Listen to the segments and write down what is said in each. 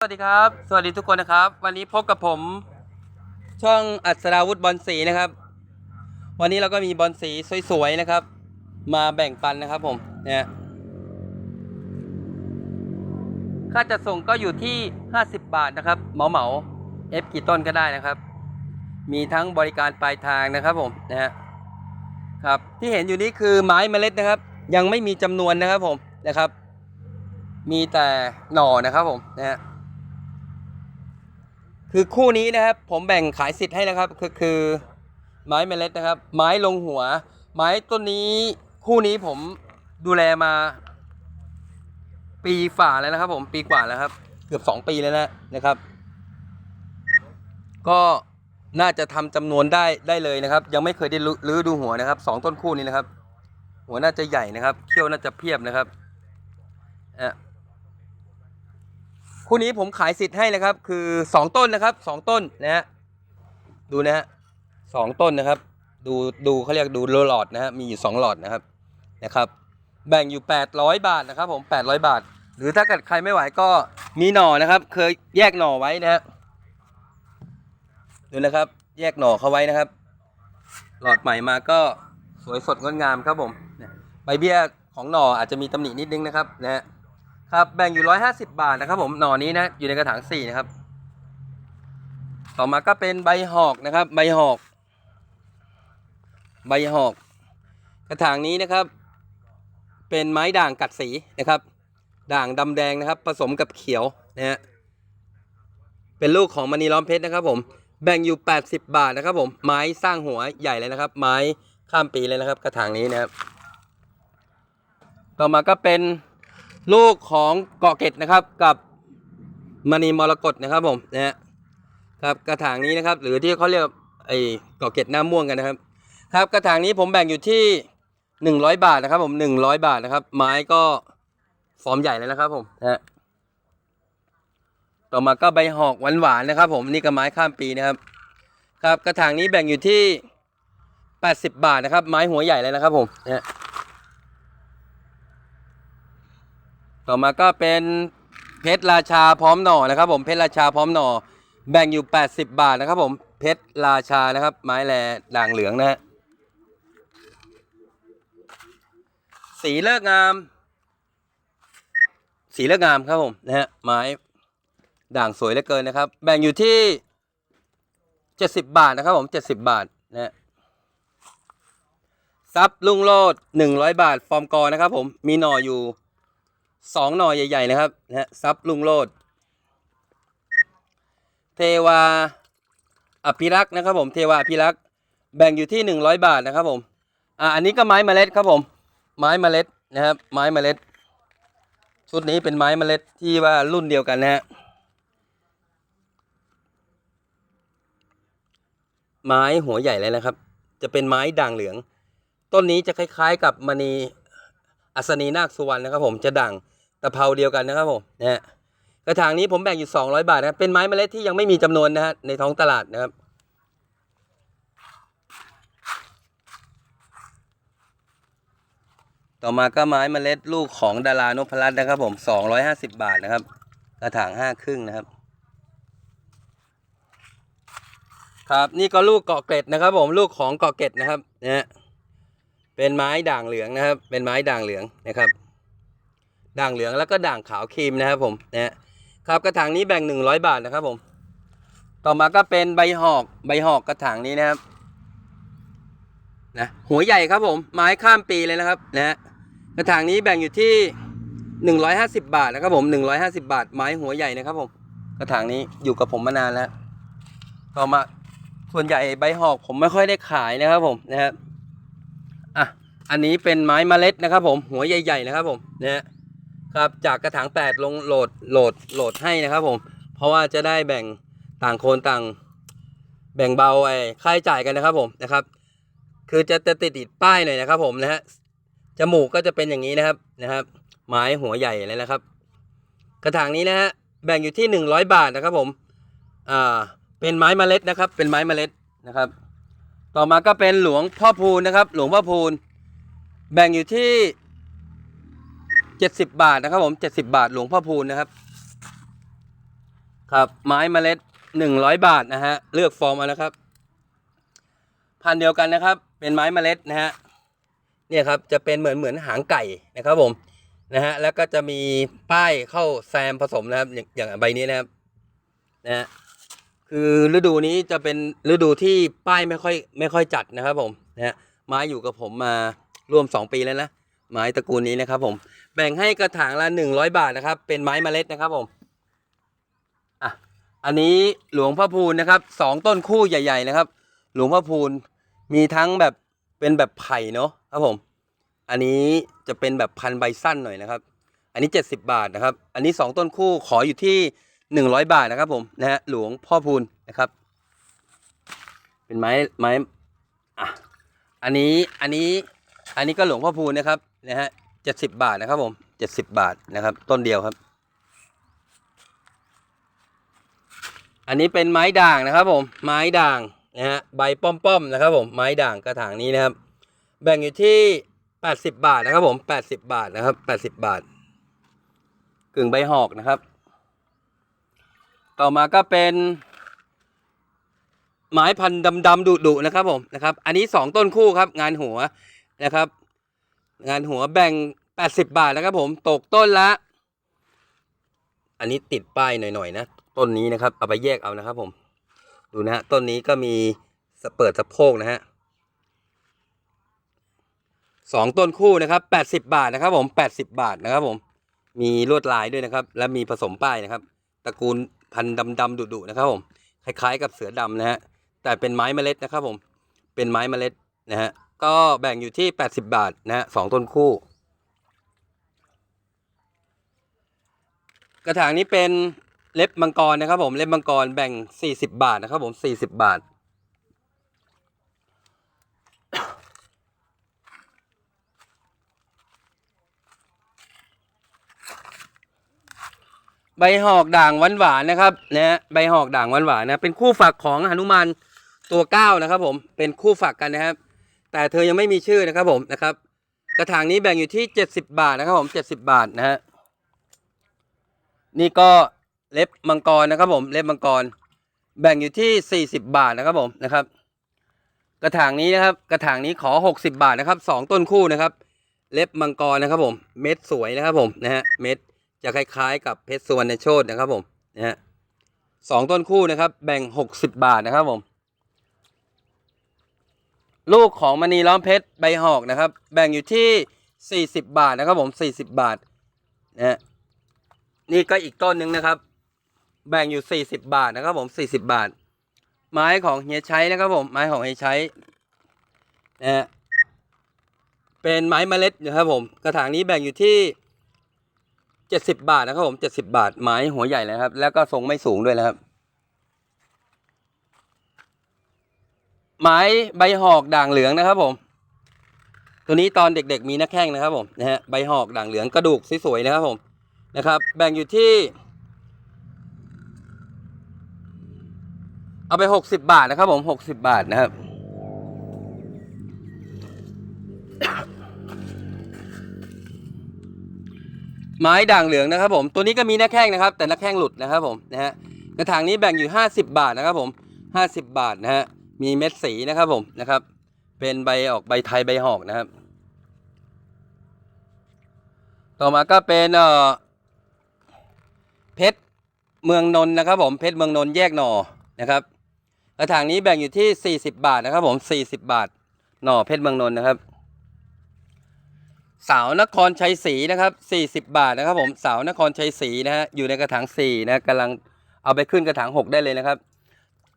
สวัสดีครับ สวัสดีทุกคนนะครับ วันนี้พบกับผม ช่องอัศราวุธบอลสีนะครับ วันนี้เราก็มีบอลสีสวยๆนะครับ มาแบ่งปันนะครับผมเนี่ยค่าจัดส่งก็อยู่ที่ 50 บาทนะครับ เหมาเหมาเอฟกี่ต้นก็ได้นะครับ มีทั้งบริการปลายทางนะครับผมนะฮะครับที่เห็นอยู่นี้คือไม้เมล็ดนะครับ ยังไม่มีจำนวนนะครับผมนะครับ มีแต่หน่อนะครับผมนะฮะ คือคู่นี้นะครับผมแบ่งขายสิทธิ์ให้นะครับคือคือไม้เมล็ดนะครับ ไม้ลงหัว ไม้ต้นนี้คู่นี้ผมดูแลมา ปีฝ่าแล้วนะครับ ผมปีกว่าแล้วครับ เกือบสองปีแล้วนะนะครับ ก็น่าจะทำจำนวนได้ได้เลยนะครับ ยังไม่เคยได้รื้อดูหัวนะครับสองต้นคู่นี้นะครับ หัวน่าจะใหญ่นะครับเขี้ยวน่าจะเพียบนะครับอะ คู่นี้ผมขายสิทธิ์ให้นะครับ คือสองต้นนะครับสองต้นนะฮะดูนะฮะสองต้นนะครับ ดูดูเขาเรียกดูหลอดนะฮะมีอยู่สองหลอดนะครับนะครับ แบ่งอยู่ 800 บาทนะครับ ผม800 บาท หรือถ้าเกิดใครไม่ไหวก็มีหน่อนะครับ เคยแยกหน่อไว้นะฮะดูนะครับ แยกหน่อเขาไว้นะครับ หลอดใหม่มาก็สวยสดงดงามครับผมใบเบี้ยของหน่ออาจจะมีตำหนินิดนึงนะครับนะฮะ ครับแบ่งอยู่ 150 บาทนะครับผมหน่อนี้นะอยู่ในกระถาง4นะครับ ต่อมาก็เป็นใบหอกนะครับ ใบหอก ใบหอก กระถางนี้นะครับ เป็นไม้ด่างกัดสีนะครับ ด่างดำแดงนะครับ ผสมกับเขียวนะฮะเป็นลูกของมณีล้อมเพชรนะครับ ผมแบ่งอยู่ 80 บาทนะครับ ผมไม้สร้างหัวใหญ่เลยนะครับ ไม้ข้ามปีเลยนะครับ กระถางนี้นะครับ ต่อมาก็เป็น ลูกของเกาะเกร็ดนะครับกับมณีมรกตนะครับผมนะฮะครับกระถางนี้นะครับ หรือที่เขาเรียกไอ้เกาะเกร็ดหน้าม่วงกันนะครับ ครับกระถางนี้ผมแบ่งอยู่ที่หนึ่งร้อยบาทนะครับ ผมหนึ่งร้อยบาทนะครับ ไม้ก็ฟอร์มใหญ่เลยนะครับ ผมนะฮะต่อมาก็ใบหอกหวานๆนะครับ ผมนี่ก็ไม้ข้ามปีนะครับ ครับกระถางนี้แบ่งอยู่ที่แปดสิบบาทนะครับ ไม้หัวใหญ่เลยนะครับ ผมนะฮะ ต่อมาก็เป็นเพชรราชาพร้อมหน่อนะครับ ผมเพชรราชาพร้อมหน่อ แบ่งอยู่ 80 บาทนะครับ ผมเพชรราชานะครับ ไม้แลด่างเหลืองนะฮะสีเลิกงาม สีเลิกงามครับผมนะฮะไม้ด่างสวยเหลือเกินนะครับ แบ่งอยู่ที่ 70 บาทนะครับ ผม 70 บาทนะฮะซับลุงโลด100 บาท ฟอร์มกอนะครับ ผมมีหน่ออยู่ สองหน่อใหญ่ ๆ นะครับนะฮะซับลุงโลด เทวาอภิรักษ์นะครับผมเทวาอภิรักษ์แบ่งอยู่ที่หนึ่งร้อยบาทนะครับผมอ่าอันนี้ก็ไม้เมล็ดครับผม ไม้เมล็ดนะครับ ไม้เมล็ด ชุดนี้เป็นไม้เมล็ดที่ว่ารุ่นเดียวกันนะฮะไม้หัวใหญ่เลยนะครับ จะเป็นไม้ด่างเหลือง ต้นนี้จะคล้าย ๆ กับมณีอัศนีนาคสุวรรณนะครับผมจะด่าง ตะเภาเดียวกันนะครับผมนะฮะกระถางนี้ผมแบ่งอยู่ 200 บาทนะครับเป็นไม้เมล็ดที่ยังไม่มีจำนวนนะฮะในท้องตลาดนะครับต่อมาก็ไม้เมล็ดลูกของดารานพรัตน์นะครับผม 250 บาทนะครับ กระถางห้าครึ่งนะครับ ครับนี่ก็ลูกเกาะเกร็ดนะครับ ผมลูกของเกาะเกร็ดนะครับเนะฮะเป็นไม้ด่างเหลืองนะครับ เป็นไม้ด่างเหลืองนะครับ ด่างเหลืองแล้วก็ด่างขาวครีมนะครับผมนะครับกระถางนี้แบ่ง 100 บาทนะครับผม ต่อมาก็เป็นใบหอกใบหอกกระถางนี้นะครับนะหัวใหญ่ครับผมไม้ข้ามปีเลยนะครับนะฮะกระถางนี้แบ่งอยู่ที่ 150 บาทนะครับผม 150 บาท ไม้หัวใหญ่นะครับผมกระถางนี้อยู่กับผมมานานแล้ว ต่อมาส่วนใหญ่ใบหอกผมไม่ค่อยได้ขายนะครับผมนะครับอะอันนี้เป็นไม้เมล็ดนะครับผมหัวใหญ่ๆนะครับผมนะฮะ ครับจากกระถาง8ลงโหลดโหลดโหลดให้นะครับผม เพราะว่าจะได้แบ่งต่างคนต่าง แบ่งเบาไอ้ค่าใช้จ่ายกันนะครับผมนะครับ คือจะจะติดติดป้ายหน่อยนะครับ ผมนะฮะจมูกก็จะเป็นอย่างนี้นะครับนะครับไม้หัวใหญ่เลยนะครับ กระถางนี้นะฮะแบ่งอยู่ที่ 100 บาทนะครับผมอ่าเป็นไม้เมล็ดนะครับ เป็นไม้เมล็ดนะครับ ต่อมาก็เป็นหลวงพ่อพูนนะครับ หลวงพ่อพูนแบ่งอยู่ที่ เจ็ดสิบบาทนะครับผมเจ็ดสิบาทหลวงพ่อพูนนะครับ ครับไม้เมล็ดหนึ่งร้อยบาทนะฮะเลือกฟอร์มเอานะครับ พันเดียวกันนะครับ เป็นไม้เมล็ดนะฮะเนี่ยครับจะเป็นเหมือนเหมือนหางไก่นะครับผมนะฮะแล้วก็จะมีป้ายเข้าแซมผสมนะครับ อย่างอย่างใบนี้นะครับนะฮะคือฤดูนี้จะเป็นฤดูที่ป้ายไม่ค่อยไม่ค่อยจัดนะครับผมนะฮะไม้อยู่กับผมมาร่วมสองปีแล้วนะไม้ตระกูลนี้นะครับผม แบ่งให้กระถางละหนึ่งร้อยบาทนะครับ เป็นไม้เมล็ดนะครับผมอะอันนี้หลวงพ่อพูนนะครับสองต้นคู่ใหญ่ ๆนะครับ หลวงพ่อพูนมีทั้งแบบเป็นแบบไผ่เนาะครับผม อันนี้จะเป็นแบบพันใบสั้นหน่อยนะครับ อันนี้เจ็ดสิบาทนะครับ อันนี้สองต้นคู่ขออยู่ที่หนึ่งร้อยบาทนะครับผมนะฮะหลวงพ่อพูนนะครับ เป็นไม้ไม้อะอันนี้อันนี้อันนี้ก็หลวงพ่อพูนนะครับนะฮะ เจ็ดสิบบาทนะครับผมเจ็ดสิบบาทนะครับ ต้นเดียวครับ อันนี้เป็นไม้ด่างนะครับ ผม ไม้ด่างนะฮะใบป้อมๆนะครับ ผมไม้ด่างกระถางนี้นะครับ แบ่งอยู่ที่แปดสิบบาทนะครับ ผมแปดสิบาทนะครับแปดสิบาท กึ่งใบหอกนะครับ ต่อมาก็เป็นไม้พันธุ์ดำๆดุๆนะครับผมนะครับ อันนี้สองต้นคู่ครับ งานหัวนะครับ งานหัวแบ่งแปดสิบาทนะครับผมตกต้นละ อันนี้ติดป้ายหน่อยๆนะ ต้นนี้นะครับ เอาไปแยกเอานะครับผม ดูนะฮะต้นนี้ก็มีสเปิดสะโพกนะฮะสองต้นคู่นะครับแปดสิบาทนะครับ ผมแปดสิบาทนะครับ ผม มีลวดลายด้วยนะครับ และมีผสมป้ายนะครับตระกูลพันธุ์ดำๆดุๆนะครับผมคล้ายๆ กับเสือดำนะฮะแต่เป็นไม้เมล็ดนะครับ ผมเป็นไม้เมล็ดนะฮะ ก็แบ่งอยู่ที่แปดสิบาทนะสองต้นคู่ กระถางนี้เป็นเล็บมังกรนะครับผมเล็บมังกรแบ่ง 40 บาทนะครับผม 40 บาท ใบหอกด่างหวานหวานนะครับนะใบหอกด่างหวานหวานนะเป็นคู่ฝักของหนุมานตัวเก้านะครับผมเป็นคู่ฝักกันนะครับ แต่เธอยังไม่มีชื่อนะครับผมนะครับ กระถางนี้แบ่งอยู่ที่ 70 บาทนะครับผม70 บาทนะฮะนี่ก็เล็บมังกรนะครับผมเล็บมังกร แบ่งอยู่ที่ 40 บาทนะครับผมนะครับ กระถางนี้นะครับ กระถางนี้ขอ 60 บาทนะครับสองต้นคู่นะครับ เล็บมังกรนะครับผม เม็ดสวยนะครับผมนะฮะเม็ดจะคล้ายๆ กับเพชรสวรรณโชตนะครับผมนะฮะสองต้นคู่นะครับ แบ่ง 60 บาทนะครับผม ลูกของมณีล้อมเพชรใบหอกนะครับ แบ่งอยู่ที่ 40 บาทนะครับ ผม 40 บาทนะนี่ก็อีกต้นหนึ่งนะครับ แบ่งอยู่ 40 บาทนะครับ ผม 40 บาท ไม้ของเฮียใช้นะครับ ผม ไม้ของเฮียใช้นะเป็นไม้เมล็ดนะครับผม กระถางนี้แบ่งอยู่ที่70 บาทนะครับผม70 บาทไม้หัวใหญ่เลยครับ แล้วก็ทรงไม่สูงด้วยนะครับ ไม้ใบหอกด่างเหลืองนะครับผม ตัวนี้ตอนเด็กๆมีน้าแข้งนะครับผมนะฮะใบหอกด่างเหลืองกระดูกสวยๆนะครับผมนะครับ แบ่งอยู่ที่ เอาไปหกสิบาทนะครับผมหกสิบาทนะครับไม้ด่างเหลืองนะครับผมตัวนี้ก็มีหน้าแข้งนะครับ แต่หน้าแข้งหลุดนะครับผมนะฮะกระถางนี้แบ่งอยู่ห้าสิบาทนะครับผมห้าสิบาทนะฮะ มีเม็ดสีนะครับผมนะครับ เป็นใบออกใบไทยใบหอกนะครับ ต่อมาก็เป็นเอ่อเพชรเมืองนนท์นะครับผมเพชรเมืองนนท์แยกหน่อนะครับกระถางนี้แบ่งอยู่ที่ 40 บาทนะครับผม 40 บาท หน่อเพชรเมืองนนท์นะครับสาวนครชัยศรีนะครับ 40 บาทนะครับผมสาวนครชัยศรีนะฮะอยู่ในกระถาง4นะกำลังเอาไปขึ้นกระถาง 6 ได้เลยนะครับ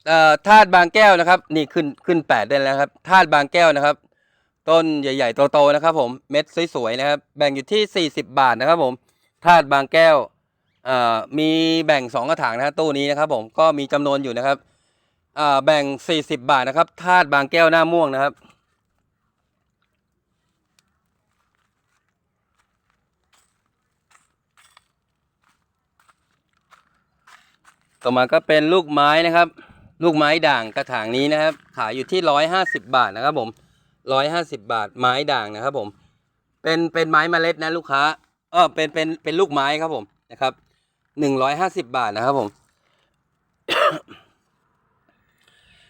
เอ่อธาตุบางแก้วนะครับ นี่ขึ้นขึ้น8ได้แล้วครับธาตุบางแก้วนะครับ ต้นใหญ่ๆโตๆนะครับ ผมเม็ดสวยๆนะครับ แบ่งอยู่ที่ 40 บาทนะครับ ผมธาตุบางแก้วเอ่อมีแบ่งสองกระถางนะฮะตู้นี้นะครับ ผมก็มีจำนวนอยู่นะครับเอ่อแบ่ง 40 บาทนะครับธาตุบางแก้วหน้าม่วงนะครับต่อมาก็เป็นลูกไม้นะครับ ลูกไม้ด่างกระถางนี้นะครับ ขายอยู่ที่150บาทนะครับผม150บาทไม้ด่างนะครับผม เป็นเป็นไม้เมล็ดนะลูกค้าเออเป็นเป็นเป็นลูกไม้ครับผมนะครับหนึ่งร้อยห้าสิบบาทนะครับผม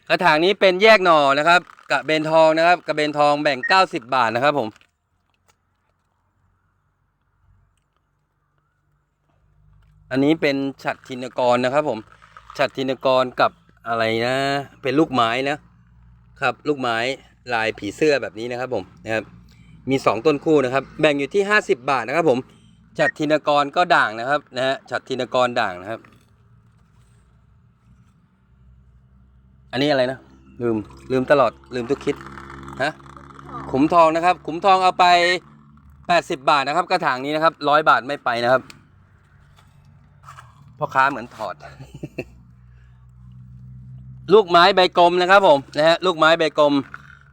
กระถางนี้เป็นแยกหน่อนะครับกระเบนทองนะครับกระเบนทองแบ่ง90บาทนะครับผมอันนี้เป็นฉัดทินกรนะครับผมฉัดทินกรกับ อะไรนะ เป็นลูกไม้นะครับ ลูกไม้ลายผีเสื้อแบบนี้นะครับผมนะครับมีสองต้นคู่นะครับ แบ่งอยู่ที่ 50 บาทนะครับผมฉัดทินกรก็ด่างนะครับนะฮะฉัดทินกรด่างนะครับ อันนี้อะไรนะ ลืมลืมตลอดลืมทุกคิดฮะขุมทองนะครับ ขุมทองเอาไป 80 บาทนะครับ กระถางนี้นะครับร้อยบาทไม่ไปนะครับพ่อค้าเหมือนถอด ลูกไม้ใบกลมนะครับผมนะฮะลูกไม้ใบกลม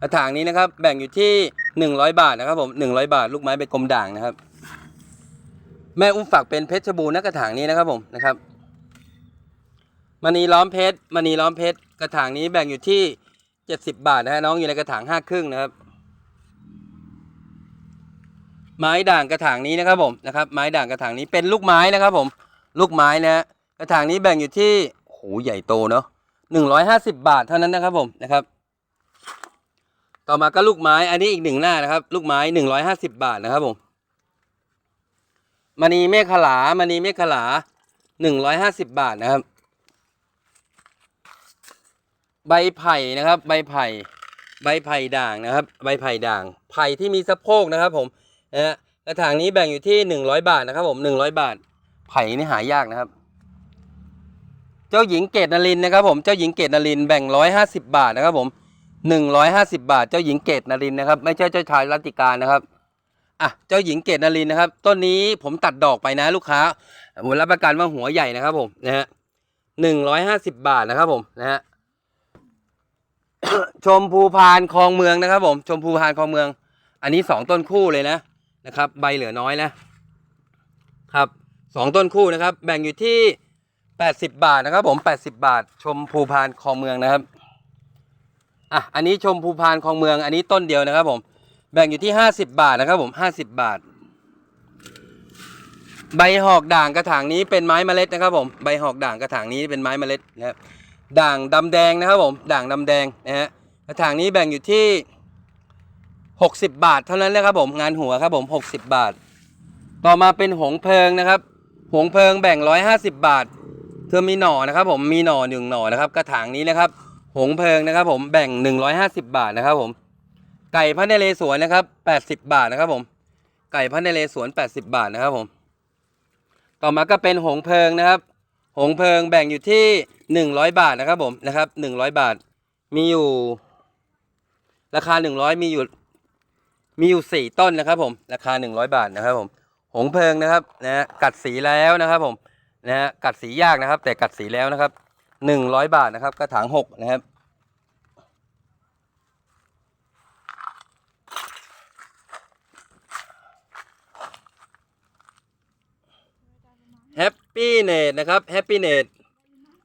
กระถางนี้นะครับ แบ่งอยู่ที่ 100 บาทนะครับผม100 บาท ลูกไม้ใบกลมด่างนะครับ แม่อุ้มฝากเป็นเพชรบูรณ์นะกระถางนี้นะครับผมนะครับมณีล้อมเพชรมณีล้อมเพชรกระถางนี้แบ่งอยู่ที่เจ็ดสิบบาทนะฮะน้องอยู่ในกระถางห้าครึ่งนะครับ ไม้ด่างกระถางนี้นะครับผมนะครับไม้ด่างกระถางนี้เป็นลูกไม้นะครับผม ลูกไม้นะฮะกระถางนี้แบ่งอยู่ที่โหใหญ่โตเนาะ หนึ่งร้อยห้าสิบบาทเท่านั้นนะครับผมนะครับ ต่อมาก็ลูกไม้อันนี้อีกหนึ่งหน้านะครับ ลูกไม้หนึ่งร้อยห้าสิบบาทนะครับผมมณีเมฆขลามณีเมฆขลาหนึ่งร้อยห้าสิบบาทนะครับ ใบไผ่นะครับ ใบไผ่ ใบไผ่ด่างนะครับ ใบไผ่ด่าง ไผ่ที่มีสะโพกนะครับ ผมนะฮะกระถางนี้แบ่งอยู่ที่หนึ่งร้อยบาทนะครับ ผมหนึ่งร้อยบาท ไผ่นี่หายากนะครับ เจ้าหญิงเกตนารินนะครับผมเจ้าหญิงเกตนารินแบ่งร้อยห้าสิบบาทนะครับผมหนึ่งร้อยห้าสิบาท เจ้าหญิงเกตนารินนะครับไม่ใช่เจ้าชายรัติการนะครับอะเจ้าหญิงเกตนารินนะครับต้นนี้ผมตัดดอกไปนะลูกค้าผมรับประกันว่าหัวใหญ่นะครับผมนะฮะหนึ่งร้อยห้าสิบาทนะครับผมนะฮะชมพูพานคลองเมืองนะครับ ผม ชมพูพานคลองเมือง อันนี้สองต้นคู่เลยนะนะครับ ใบเหลือน้อยนะครับสองต้นคู่นะครับ แบ่งอยู่ที่ แปดสิบาทนะครับ ผมแปดสิบาท ชมพูพานคลองเมืองนะครับอะอันนี้ชมพูพานคลองเมือง อันนี้ต้นเดียวนะครับ ผม แบ่งอยู่ที่ห้าสิบาทนะครับ ผมห้าสิบาท ใบหอกด่างกระถางนี้เป็นไม้เมล็ดนะครับ ผม ใบหอกด่างกระถางนี้เป็นไม้เมล็ดนะครับด่างดำแดงนะครับ ผม ด่างดำแดงนะฮะ กระถางนี้แบ่งอยู่ที่ 60 บาท เท่านั้นนะครับ ผม งานหัวครับ ผม 60 บาท ต่อมาเป็นหงเพลิงนะครับ หงเพลิงแบ่ง 150 บาท เธอมีหน่อนะครับ ผมมีหน่อหนึ่งหน่อนะครับ กระถางนี้นะครับ หงเพลิงนะครับ ผมแบ่ง 150 บาทนะครับ ผม ไก่พันเนเลสวนนะครับ 80 บาทนะครับ ผม ไก่พันเนเลสวน 80 บาทนะครับ ผม ต่อมาก็เป็นหงเพลิงนะครับ หงเพลิงแบ่งอยู่ที่หนึ่งร้อยบาทนะครับ ผมนะครับหนึ่งร้อยบาท มีอยู่ ราคาหนึ่งร้อยมีอยู่มีอยู่สี่ต้นนะครับ ผม ราคาหนึ่งร้อยบาทนะครับ ผม หงเพลิงนะครับนะฮะกัดสีแล้วนะครับ ผม นะฮะกัดสียากนะครับ แต่กัดสีแล้วนะครับหนึ่งร้อยบาทนะครับ กระถางหกนะครับ แฮปปี้เนตนะครับแฮปปี้เนต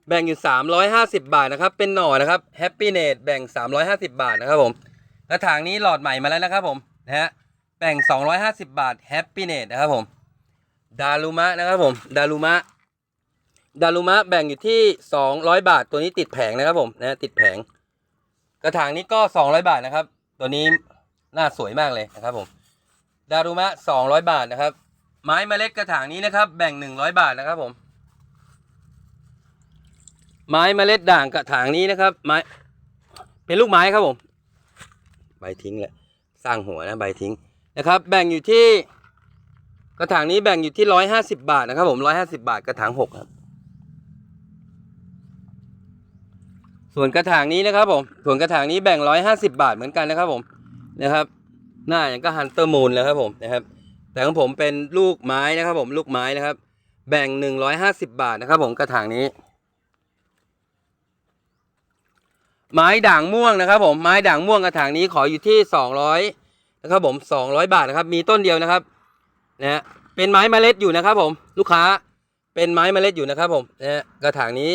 แบ่งอยู่ 350 บาทนะครับ เป็นหน่อนะครับแฮปปี้เนตแบ่ง 350 บาทนะครับผมกระถางนี้หลอดใหม่มาแล้วนะครับผมนะฮะแบ่ง 250 บาทแฮปปี้เนตนะครับผมดารุมะนะครับผมดารุมะ ดารุมะแบ่งอยู่ที่ 200 บาท ตัวนี้ติดแผงนะครับผมนะติดแผง กระถางนี้ก็ 200 บาทนะครับ ตัวนี้น่าสวยมากเลยนะครับผมดารุมะ 200 บาทนะครับ ไม้เมล็ดกระถางนี้นะครับ แบ่งหนึ่งร้อยบาทนะครับผม ไม้เมล็ดด่างกระถางนี้นะครับ ไม้ เป็นลูกไม้ครับผม ใบทิ้งแหละสร้างหัวนะใบทิ้งนะครับ แบ่งอยู่ที่กระถางนี้แบ่งอยู่ที่ร้อยห้าสิบาทนะครับผมร้อยห้าสิบาทกระถางหกครับ ส่วนกระถางนี้นะครับผมส่วนกระถางนี้แบ่งร้อยห้าสิบาทเหมือนกันนะครับผมนะครับ หน้าอย่างก็ฮันเตอร์มูนแล้วครับผมนะครับแต่ของผมเป็นลูกไม้นะครับผมลูกไม้นะครับ แบ่งหนึ่งร้อยห้าสิบาทนะครับผมกระถางนี้ ไม้ด่างม่วงนะครับผมไม้ด่างม่วงกระถางนี้ขออยู่ที่สองร้อยนะครับผมสองร้อยบาทนะครับ มีต้นเดียวนะครับนะฮะเป็นไม้เมล็ดอยู่นะครับผมลูกค้าเป็นไม้เมล็ดอยู่นะครับผมนะฮะกระถางนี้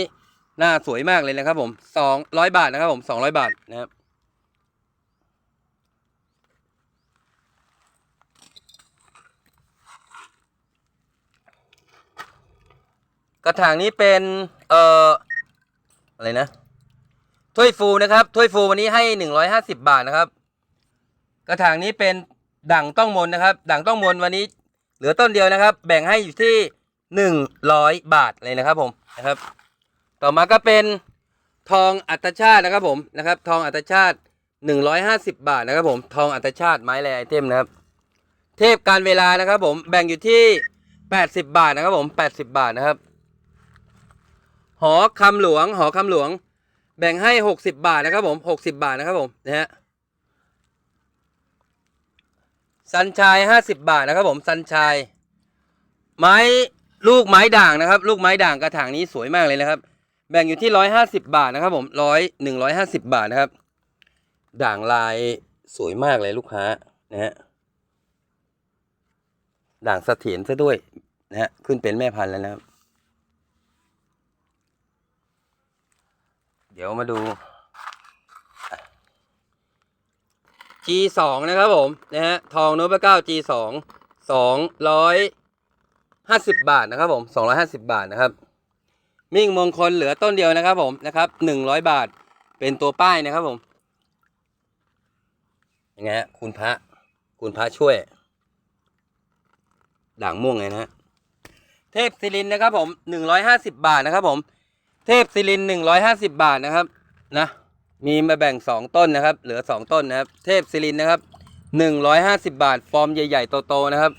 หน้าสวยมากเลยนะครับผมสองร้อยบาทนะครับผมสองร้อยบาทนะครับกระถางนี้เป็นเอ่ออะไรนะถ้วยฟูนะครับถ้วยฟูวันนี้ให้หนึ่งร้อยห้าสิบบาทนะครับ กระถางนี้เป็นด่างต้องมนนะครับ ด่างต้องมนวันนี้เหลือต้นเดียวนะครับ แบ่งให้อยู่ที่หนึ่งร้อยบาทเลยนะครับผมนะครับ ต่อมาก็เป็นทองอัตชาตินะครับผมนะครับทองอัตชาติหนึ่งร้อยห้าสิบาทนะครับผมทองอัตชาติไม้แรไอเทมนะครับ เทพการเวลานะครับผมแบ่งอยู่ที่แปดสิบาทนะครับผมแปดสิบาทนะครับ หอคำหลวงหอคำหลวง แบ่งให้หกสิบาทนะครับผมหกสิบาทนะครับผมนะฮะสันชายห้าสิบาทนะครับผมสันชาย ไม้ลูกไม้ด่างนะครับ ลูกไม้ด่างกระถางนี้สวยมากเลยนะครับ แบ่งอยู่ที่ร้อยห้าสิบาทนะครับผมร้อยหนึ่งร้อยห้าสิบาทนะครับ ด่างลายสวยมากเลยลูกค้านะฮะด่างเสถียรซะด้วยนะฮะขึ้นเป็นแม่พันธุ์แล้วนะครับ เดี๋ยวมาดู G สองนะครับผมนะฮะทองโนเบเก้า G สองสองร้อยห้าสิบบาทนะครับผมสองร้อยห้าสิบบาทนะครับ มิ่งมงคลเหลือต้นเดียวนะครับผมนะครับหนึ่งร้อยบาทเป็นตัวป้ายนะครับผมยังไงฮะคุณพระคุณพระช่วย ด่างม่วงไงนะฮะเทพศิรินนะครับผมหนึ่งร้อยห้าสิบบาทนะครับผม เทพศิรินหนึ่งร้อยห้าสิบบาทนะครับนะมีมาแบ่งสองต้นนะครับ เหลือสองต้นนะครับ เทพศิรินนะครับหนึ่งร้อยห้าสิบาท ฟอร์มใหญ่ๆโตๆนะครับ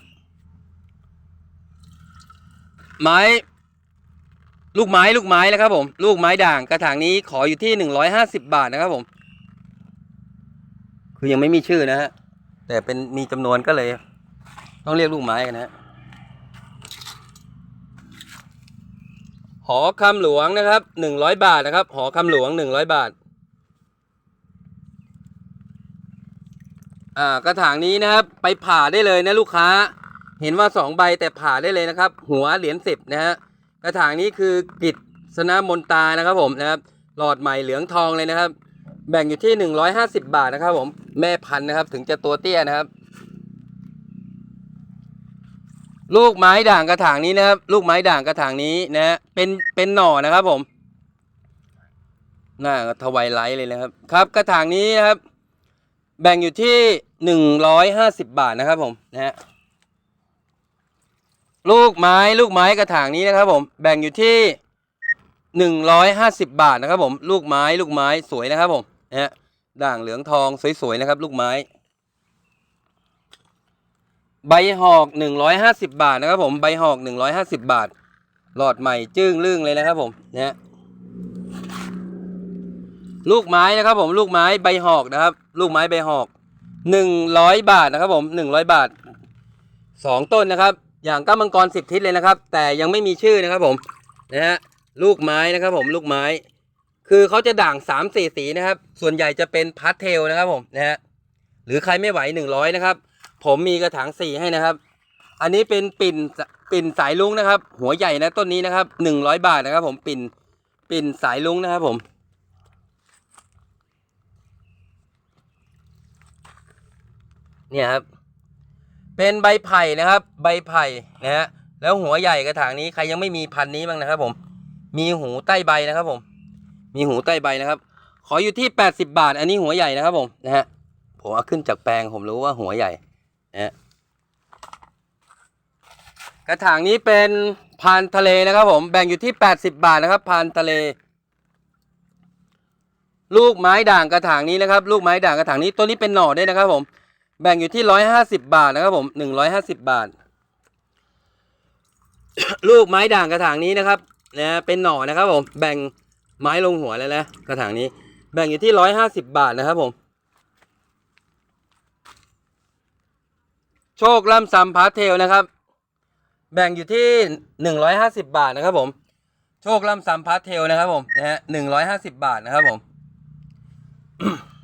ไม้ ลูกไม้ลูกไม้นะครับผม ลูกไม้ด่างกระถางนี้ขออยู่ที่หนึ่งร้อยห้าสิบาทนะครับผม คือยังไม่มีชื่อนะฮะแต่เป็นมีจำนวนก็เลย ต้องเรียกลูกไม้กันนะฮะหอคำหลวงนะครับหนึ่งร้อยบาทนะครับ หอคำหลวงหนึ่งร้อยบาทอ่ากระถางนี้นะครับ ไปผ่าได้เลยนะลูกค้า เห็นว่าสองใบแต่ผ่าได้เลยนะครับ หัวเหรียญสิบนะฮะ กระถางนี้คือกิจสนามนตานะครับผมนะครับ หลอดใหม่เหลืองทองเลยนะครับ แบ่งอยู่ที่หนึ่งร้อยห้าสิบาทนะครับ ผมแม่พันธุ์นะครับ ถึงจะตัวเตี้ยนะครับ ลูกไม้ด่างกระถางนี้นะครับ ลูกไม้ด่างกระถางนี้นะ เป็นเป็นหน่อนะครับผมหน้าทวายไลท์เลยนะครับ ครับกระถางนี้นะครับ แบ่งอยู่ที่หนึ่งร้อยห้าสิบบาทนะครับผมนะฮะ ลูกไม้ลูกไม้กระถางนี้นะครับผมแบ่งอยู่ที่หนึ่งร้อยห้าสิบบาทนะครับผมลูกไม้ลูกไม้สวยนะครับผมนะฮะด่างเหลืองทองสวยๆนะครับ ลูกไม้ ใบหอกหนึ่งร้อยห้าสิบาทนะครับผมใบหอกหนึ่งร้อยห้าสิบาท หลอดใหม่จึ้งลึ่งเลยนะครับผมนะฮะลูกไม้นะครับผมลูกไม้ใบหอกนะครับ ลูกไม้ใบหอกหนึ่งร้อยบาทนะครับผมหนึ่งร้อยบาทสองต้นนะครับ อย่างก้ามังกรสิบทิศเลยนะครับ แต่ยังไม่มีชื่อนะครับผมนะฮะลูกไม้นะครับผมลูกไม้ คือเขาจะด่างสามสี่สีนะครับ ส่วนใหญ่จะเป็นพาสเทลนะครับผมนะฮะหรือใครไม่ไหวหนึ่งร้อยนะครับ ผมมีกระถางสี่ให้นะครับ อันนี้เป็นปิ่นปิ่นสายลุงนะครับ หัวใหญ่นะต้นนี้นะครับหนึ่งร้อยบาทนะครับ ผมปิ่นปิ่นสายลุงนะครับผมเนี่ยครับ เป็นใบไผ่นะครับ ใบไผ่นะฮะแล้วหัวใหญ่กระถางนี้ใครยังไม่มีพันธุ์นี้บ้างนะครับผม มีหูใต้ใบนะครับผม มีหูใต้ใบนะครับ ขออยู่ที่แปดสิบาท อันนี้หัวใหญ่นะครับผมนะฮะผมเอาขึ้นจากแปลงผมรู้ว่าหัวใหญ่นะฮะกระถางนี้เป็นพานทะเลนะครับผมแบ่งอยู่ที่ 80 บาทนะครับพานทะเล ลูกไม้ด่างกระถางนี้นะครับ ลูกไม้ด่างกระถางนี้ตัวนี้เป็นหน่อด้วยนะครับผม แบ่งอยู่ที่150บบาทนะครับผม150บบาท ลูกไม้ด่างกระถางนี้นะครับนะเป็นหน่อนะครับผมแบ่งไม้ลงหัวแล้วนะกระถางนี้ แบ่งอยู่ที่150บบาทนะครับผมโชคล่ำซำพาร์ทเทลนะครับ แบ่งอยู่ที่หนึ่งร้อยห้าสิบบาทนะครับผมโชคล่ำซำพาร์ทเทลนะครับผมนะฮะหนึ่งร้อยห้าสิบบาทนะครับผม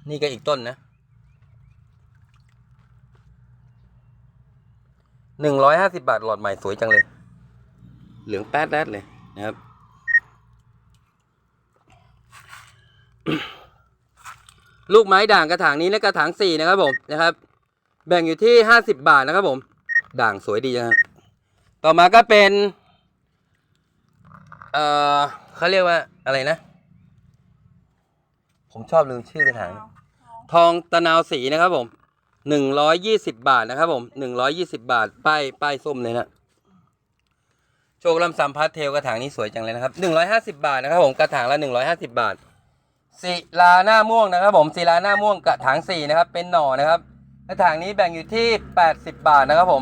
นี่ก็อีกต้นนะ หนึ่งร้อยห้าสิบาทหลอดใหม่สวยจังเลย เหลืองแป๊ดแรดเลยนะครับ ลูกไม้ด่างกระถางนี้และกระถางสี่นะครับผมนะครับ แบ่งอยู่ที่ห้าสิบบาทนะครับผม ด่างสวยดีนะครับต่อมาก็เป็น เอ่อเขาเรียกว่าอะไรนะ ผมชอบลืมชื่อกระถาง ทองตะนาวสีนะครับผม หนึ่งร้อยยี่สิบบาทนะครับผมหนึ่งร้อยยี่สิบาท ป้ายป้ายส้มเลยนะโชคลำซัมพัทเทลกระถางนี้สวยจังเลยนะครับหนึ่งร้อยห้าสิบาทนะครับผมกระถางละหนึ่งร้อยห้าสิบาทศิลาหน้าม่วงนะครับ ผมศิลาหน้าม่วงกระถางสี่นะครับ เป็นหน่อนะครับ กระถางนี้แบ่งอยู่ที่แปดสิบาทนะครับผม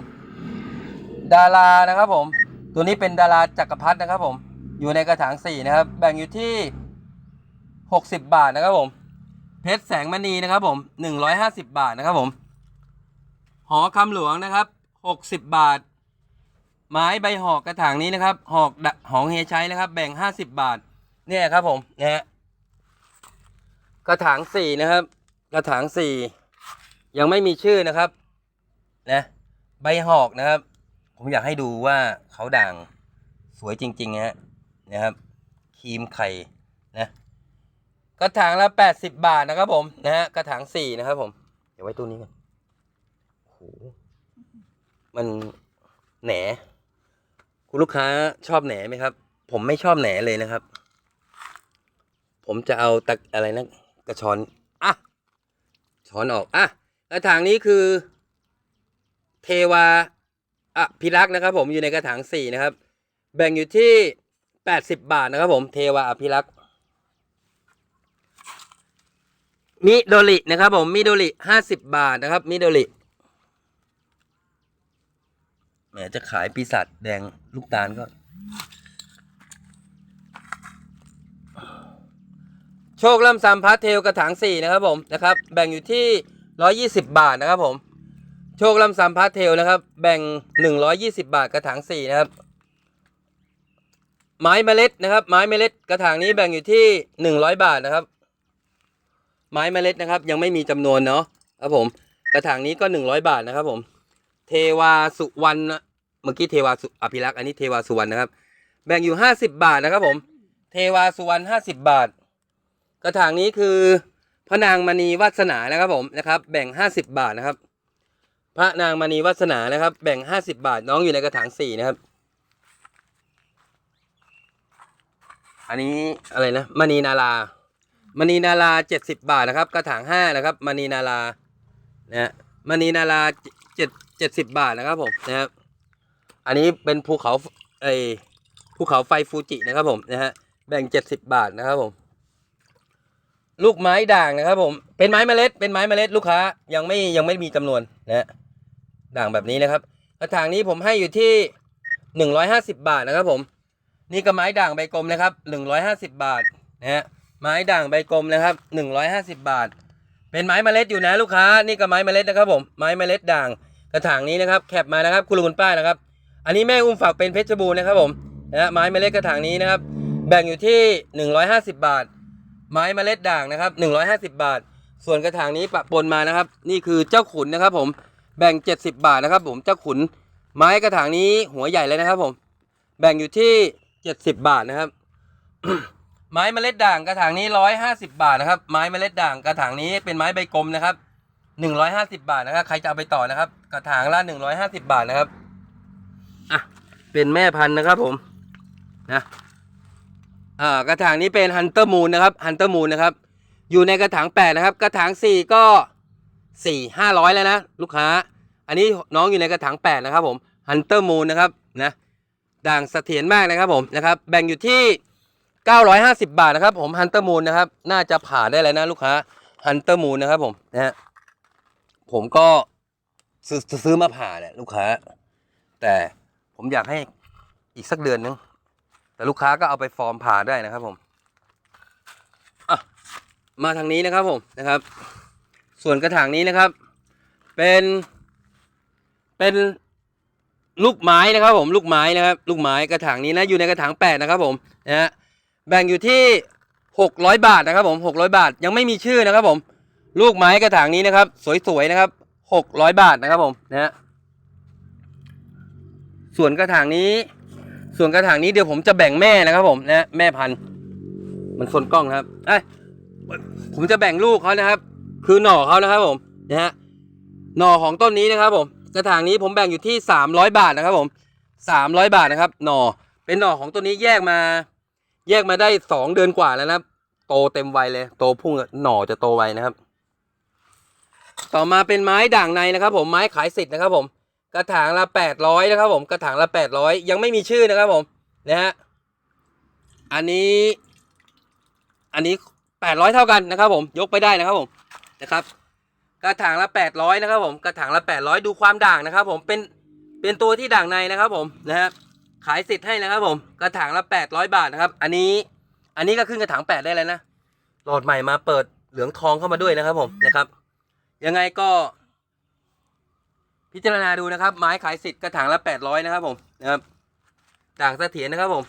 ดารานะครับ ผม ตัวนี้เป็นดาราจักรพรรดินะครับ ผม อยู่ในกระถางสี่นะครับ แบ่งอยู่ที่หกสิบบาทนะครับผม เพชรแสงมณีนะครับ ผมหนึ่งร้อยห้าสิบาทนะครับผม หอคำหลวงนะครับหกสิบบาท ไม้ใบหอกกระถางนี้นะครับ หอกหองเฮใชัยนะครับ แบ่งห้าสิบบาท เนี่ยครับผมนะฮะกระถางสี่นะครับ กระถางสี่ยังไม่มีชื่อนะครับนะใบหอกนะครับ ผมอยากให้ดูว่าเขาด่างสวยจริงๆฮะนะครับครีมไข่นะกระถางละแปดสิบบาทนะครับผมนะฮะกระถางสี่นะครับผมเดี๋ยวไว้ตู้นี้ก่อน มันแหน คุณลูกค้าชอบแหนไหมครับ ผมไม่ชอบแหนเลยนะครับ ผมจะเอาตะอะไรนะกระชอนอะช้อนออกอะกระถางนี้คือ เทวาอภิรักษ์นะครับ ผมอยู่ในกระถางสี่นะครับ แบ่งอยู่ที่แปดสิบบาทนะครับ ผมเทวาอภิรักษ์มิโดรินะครับ ผมมิโดริห้าสิบบาทนะครับมิโดริ แหมจะขายปีศาจแดงลูกตาลก็ โชคล่ำซามพาร์ทเทลกระถางสี่นะครับผมนะครับ แบ่งอยู่ที่ร้อยี่สิบาทนะครับผม โชคล่ำซามพาร์ทเทลนะครับ แบ่งหนึ่งร้อยี่สิบาทกระถางสี่นะครับ ไม้เมล็ดนะครับ ไม้เมล็ดกระถางนี้แบ่งอยู่ที่หนึ่งร้อยบาทนะครับ ไม้เมล็ดนะครับ ยังไม่มีจำนวนเนาะครับผม กระถางนี้ก็หนึ่งร้อยบาทนะครับผม เทวาสุวรรณเมื่อกี้เทวาสุอภิรักษ์อันนี้เทวาสุวรรณนะครับ แบ่งอยู่ห้าสิบบาทนะครับผม เทวาสุวรรณห้าสิบบาท กระถางนี้คือพระนางมณีวาสนานะครับผมนะครับ แบ่งห้าสิบบาทนะครับ พระนางมณีวาสนานะครับ แบ่งห้าสิบบาทน้องอยู่ในกระถางสี่นะครับ อันนี้อะไรนะมณีนารามณีนาราเจ็ดสิบบาทนะครับ กระถางห้านะครับมณีนารานะฮะมณีนาราเจ็ด เจ็ดสิบบาทนะครับผมนะครับอันนี้เป็นภูเขาไอภูเขาไฟฟูจินะครับผมนะฮะแบ่งเจ็ดสิบบาทนะครับผม ลูกไม้ด่างนะครับ ผม เป็นไม้เมล็ด เป็นไม้เมล็ดลูกค้า ยังไม่ยังไม่มีจำนวนนะฮะด่างแบบนี้นะครับกระถางนี้ผมให้อยู่ที่หนึ่งร้อยห้าสิบบาทนะครับ ผม นี่ก็ไม้ด่างใบกลมนะครับหนึ่งร้อยห้าสิบบาทนะฮะไม้ด่างใบกลมนะครับหนึ่งร้อยห้าสิบบาท เป็นไม้เมล็ดอยู่นะลูกค้า นี่ก็ไม้เมล็ดนะครับ ผม ไม้เมล็ดด่าง กระถางนี้นะครับแคปมานะครับคุณลุงคุณป้านะครับ อันนี้แม่อุ้มฝากเป็นเพชรบูรณ์นะครับผมนะไม้เมล็ดกระถางนี้นะครับ แบ่งอยู่ที่หนึ่งร้อยห้าสิบบาท ไม้เมล็ดด่างนะครับหนึ่งร้อยห้าสิบาท ส่วนกระถางนี้ปะปนมานะครับ นี่คือเจ้าขุนนะครับ ผมแบ่งเจ็ดสิบาทนะครับผมเจ้าขุนไม้กระถางนี้หัวใหญ่เลยนะครับ ผม แบ่งอยู่ที่เจ็ดสิบาทนะครับ ไม้เมล็ดด่างกระถางนี้ร้อยห้าสิบาทนะครับ ไม้เมล็ดด่างกระถางนี้เป็นไม้ใบกลมนะครับ หนึ่งร้อยห้าสิบาทนะครับ ใครจะเอาไปต่อนะครับ กระถางละหนึ่งร้อยห้าสิบาทนะครับ อะ เป็นแม่พันธุ์นะครับผมนะอ่ากระถางนี้เป็นฮันเตอร์มูนนะครับฮันเตอร์มูนนะครับ อยู่ในกระถางแปดนะครับ กระถางสี่ก็สี่ห้าร้อยแล้วนะ ลูกค้า อันนี้น้องอยู่ในกระถางแปดนะครับผมฮันเตอร์มูนนะครับนะด่างเสถียรมากนะครับผมนะครับ แบ่งอยู่ที่ 950 บาทนะครับผมฮันเตอร์มูนนะครับ น่าจะผ่าได้แล้วนะลูกค้าฮันเตอร์มูนนะครับผมนะฮะ ผมก็ซื้อซื้อมาผ่าแหละลูกค้า แต่ผมอยากให้อีกสักเดือนนึง แต่ลูกค้าก็เอาไปฟอร์มผ่าได้นะครับผมมาทางนี้นะครับผมนะครับ ส่วนกระถางนี้นะครับ เป็นเป็นลูกไม้นะครับ ผมลูกไม้นะครับ ลูกไม้กระถางนี้นะอยู่ในกระถางแปดนะครับผมนะฮะแบ่งอยู่ที่หกร้อยบาทนะครับผมหกร้อยบาทยังไม่มีชื่อนะครับผม ลูกไม้กระถางนี้นะครับ สวยๆนะครับหกร้อยบาทนะครับผมนะฮะส่วนกระถางนี้ ส่วนกระถางนี้เดี๋ยวผมจะแบ่งแม่นะครับ ผมนะแม่พันธุ์มันซนกล้องนะครับเอ้ยผมจะแบ่งลูกเขานะครับ คือหน่อเขานะครับผมนะฮะหน่อของต้นนี้นะครับผมกระถางนี้ผมแบ่งอยู่ที่สามร้อยบาทนะครับ ผมสามร้อยบาทนะครับ หน่อเป็นหน่อของต้นนี้แยกมา แยกมาได้สองเดือนกว่าแล้วนะครับ โตเต็มวัยเลย โตพุ่งหน่อจะโตไวนะครับ ต่อมาเป็นไม้ด่างในนะครับผมไม้ขายสิทธิ์นะครับผมกระถางละแปดร้อยนะครับผมกระถางละแปดร้อยยังไม่มีชื่อนะครับผมนะฮะอันนี้ อันนี้แปดร้อยเท่ากันนะครับผมยกไปได้นะครับผมนะครับกระถางละแปดร้อยนะครับผมกระถางละแปดร้อยดูความด่างนะครับผมเป็นเป็นตัวที่ด่างในนะครับผมนะฮะขายสิทธิ์ให้นะครับผมกระถางละแปดร้อยบาทนะครับอันนี้อันนี้ก็ขึ้นกระถางแปดได้เลยนะหลอดใหม่มาเปิดเหลืองทองเข้ามาด้วยนะครับผมนะครับ ยังไงก็ พิจารณาดูนะครับ ไม้ขายสิทธิ์กระถางละแปดร้อยนะครับผมนะครับด่างเสถียรนะครับ ผม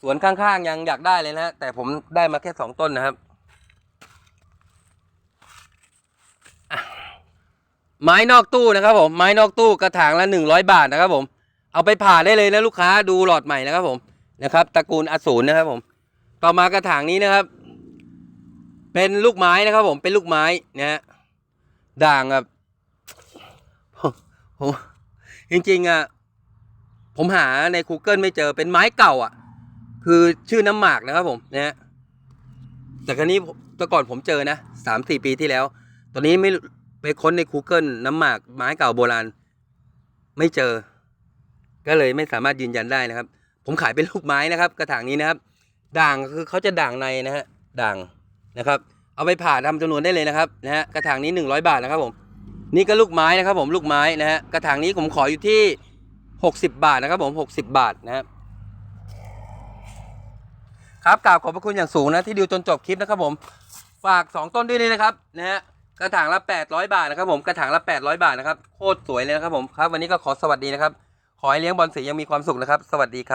สวนข้างๆยังอยากได้เลยนะฮะแต่ผมได้มาแค่สองต้นนะครับ ไม้นอกตู้นะครับ ผม ไม้นอกตู้กระถางละหนึ่งร้อยบาทนะครับ ผม เอาไปผ่าได้เลยนะลูกค้าดูหลอดใหม่นะครับ ผมนะครับตระกูลอสูรนะครับผม ต่อมากระถางนี้นะครับ เป็นลูกไม้นะครับ ผมเป็นลูกไม้นะฮะ ด่างแบบผมจริงๆอะผมหาใน Google ไม่เจอเป็นไม้เก่า อะ คือชื่อน้ำหมากนะครับผมนะฮะแต่ครั้นี้แต่ก่อนผมเจอนะสามสี่ปีที่แล้ว ตอนนี้ไม่ไปค้นใน Google น้ำหมากไม้เก่าโบราณ ไม่เจอ ก็เลยไม่สามารถยืนยันได้นะครับ ผมขายเป็นลูกไม้นะครับ กระถางนี้นะครับ ด่างคือเขาจะด่างในนะฮะด่างนะครับ เอาไปผ่าทำจำนวนได้เลยนะครับนะฮะกระถางนี้หนึ่งร้อยบาทนะครับผมนี่ก็ลูกไม้นะครับผมลูกไม้นะฮะกระถางนี้ผมขออยู่ที่หกสิบาทนะครับผมหกสิบาทนะครับครับกราบขอบพระคุณอย่างสูงนะที่ดูจนจบคลิปนะครับผมฝากสองต้นด้วยนะครับนะฮะกระถางละแปดร้อยบาทนะครับผมกระถางละแปดร้อยบาทนะครับโคตรสวยเลยนะครับผมครับ วันนี้ก็ขอสวัสดีนะครับ ขอให้เลี้ยงบอลสียังมีความสุขนะครับ สวัสดีครับ